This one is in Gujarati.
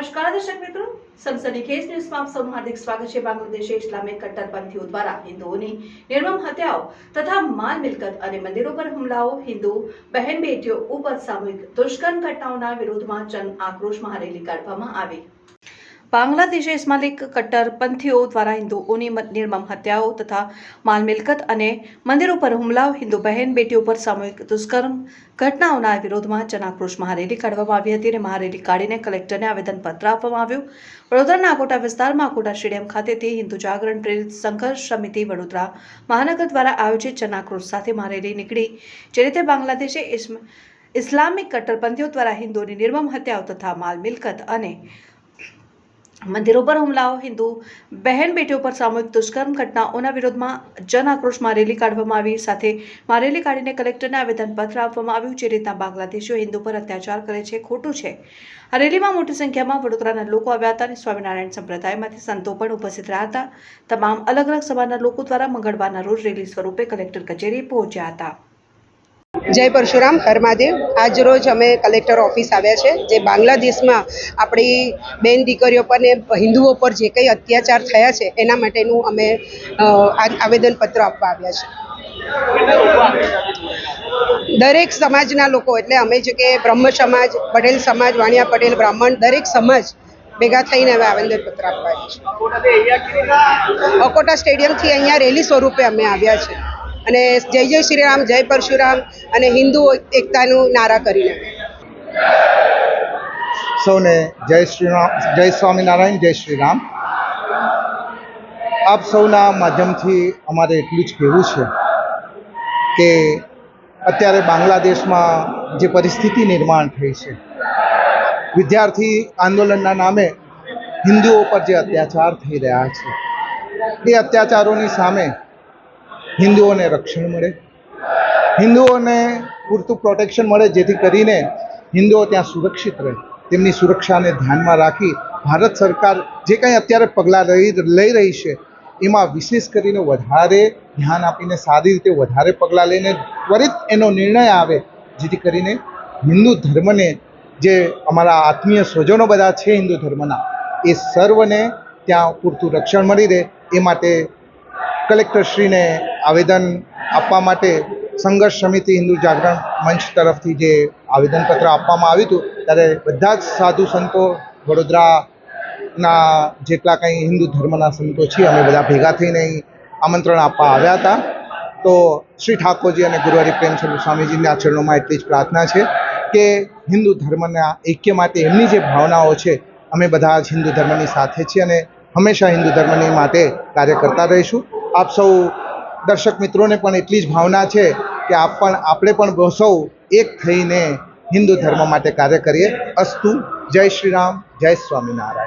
નમસ્કાર દર્શક મિત્રો. સનસનીખેજ ન્યૂઝમાં આપ સૌનું હાર્દિક સ્વાગત છે. બાંગ્લાદેશે ઇસ્લામિક કટ્ટરપંથીઓ દ્વારા હિન્દુઓની નિર્મમ હત્યાઓ તથા માલ મિલકત અને મંદિરો પર હુમલાઓ, હિન્દુ બહેન બેટીઓ ઉપર સામૂહિક દુષ્કર્મ ઘટનાઓના વિરોધમાં જન આક્રોશમાં રેલી કાઢવામાં આવી. બાંગ્લાદેશે ઇસ્માલિક કટ્ટરપંથીઓ દ્વારા હિન્દુઓની નિર્મમ હત્યાઓ તથા માલ મિલકત અને મંદિરો પર હુમલાઓ હિન્દુ બહેન બેટીઓ પર સામૂહિક દુષ્કર્મ ઘટનાઓના વિરોધમાં જનાક્રોશ મહારેલી કાઢવામાં આવી હતી અને મહારેલી કાઢીને કલેક્ટરને આવેદનપત્ર આપવામાં આવ્યું. વડોદરાના આકોટા વિસ્તારમાં આકોટા સ્ટેડિયમ ખાતેથી હિન્દુ જાગરણ પ્રેરિત સંઘર્ષ સમિતિ વડોદરા મહાનગર દ્વારા આયોજિત જનાક્રોશ સાથે મહારેલી નીકળી, જે રીતે બાંગ્લાદેશે ઇસ્લામિક કટ્ટરપંથીઓ દ્વારા હિન્દુઓની નિર્મમ હત્યાઓ તથા માલ મિલકત અને મંદિરો પર હુમલાઓ હિન્દુ બહેન બેટીઓ પર સામૂહિક દુષ્કર્મ ઘટનાઓના વિરોધમાં જન આક્રોશમાં રેલી કાઢવામાં આવી. સાથે મારેલી કાઢીને કલેક્ટરને આવેદનપત્ર આપવામાં આવ્યું જે રીતના બાંગ્લાદેશીઓ હિન્દુ પર અત્યાચાર કરે છે. ખોટું છે. આ રેલીમાં મોટી સંખ્યામાં વડોદરાના લોકો આવ્યા હતા અને સ્વામિનારાયણ સંપ્રદાયમાંથી સંતો પણ ઉપસ્થિત રહ્યા હતા. તમામ અલગ અલગ સમાજના લોકો દ્વારા મંગળવારના રોજ રેલી સ્વરૂપે કલેક્ટર કચેરી પહોંચ્યા હતા. જય પરશુરામ, હર મહાદેવ. આજ રોજ અમે કલેક્ટર ઓફિસ આવ્યા છે, જે બાંગ્લાદેશમાં આપણી બેન દીકરીઓ પર ને હિન્દુઓ પર જે કંઈ અત્યાચાર થયા છે, એના માટેનું અમે આવેદનપત્ર આપવા આવ્યા છે. દરેક સમાજના લોકો, એટલે અમે જે કે બ્રહ્મ સમાજ, પટેલ સમાજ, વાણિયા પટેલ, બ્રાહ્મણ, દરેક સમાજ ભેગા થઈને હવે આવેદનપત્ર આપવા આવ્યા છે. અકોટા સ્ટેડિયમથી અહીંયા રેલી સ્વરૂપે અમે આવ્યા છે. અને જય જય શ્રી રામ જય પરશુરામ અને હિન્દુ એકતાનું નારા કરીને. સૌને જય શ્રી રામ જય સ્વામિનારાયણ, જય શ્રી રામ આપ સૌના માધ્યમથી અમારે એટલું જ કહેવું છે કે અત્યારે બાંગ્લાદેશમાં જે પરિસ્થિતિ નિર્માણ થઈ છે, વિદ્યાર્થી આંદોલનના નામે હિન્દુઓ પર જે અત્યાચાર થઈ રહ્યા છે, એ અત્યાચારોની સામે હિન્દુઓને રક્ષણ મળે. હિન્દુઓને પૂરતું પ્રોટેક્શન મળે, જેથી કરીને હિન્દુઓ ત્યાં સુરક્ષિત રહે. તેમની સુરક્ષાને ધ્યાનમાં રાખી ભારત સરકાર જે કંઈ અત્યારે પગલાં લઈ લઈ રહી છે, એમાં વિશેષ કરીને વધારે ધ્યાન આપીને સારી રીતે વધારે પગલાં લઈને ત્વરિત એનો નિર્ણય આવે, જેથી કરીને હિન્દુ ધર્મને જે અમારા આત્મીય સ્વજનો બધા છે હિન્દુ ધર્મના, એ સર્વને ત્યાં પૂરતું રક્ષણ મળી રહે. એ માટે કલેક્ટરશ્રીને આવેદન આપવા માટે સંઘર્ષ સમિતિ હિન્દુ જાગરણ મંચ તરફથી જે આવેદનપત્ર આપવામાં આવ્યું હતું, ત્યારે બધા જ સાધુ સંતો વડોદરાના જેટલા કંઈ હિન્દુ ધર્મના સંતો છીએ, અમે બધા ભેગા થઈને આમંત્રણ આપવા આવ્યા હતા. તો શ્રી ઠાકોરજી અને ગુરુવારી પ્રેમચંદ્ર સ્વામીજીના ચરણોમાં એટલી જ પ્રાર્થના છે કે હિન્દુ ધર્મના ઐક્ય માટે એમની જે ભાવનાઓ છે, અમે બધા જ હિન્દુ ધર્મની સાથે છીએ અને હંમેશા હિન્દુ ધર્મની માટે કાર્ય કરતા રહીશું. આપ સૌ દર્શક મિત્રોને પણ એટલી જ ભાવના છે કે આપ પણ, આપણે પણ સૌ એક થઈને હિન્દુ ધર્મ માટે કાર્ય કરીએ. અસ્તુ, જય શ્રી રામ, જય સ્વામિનારાયણ.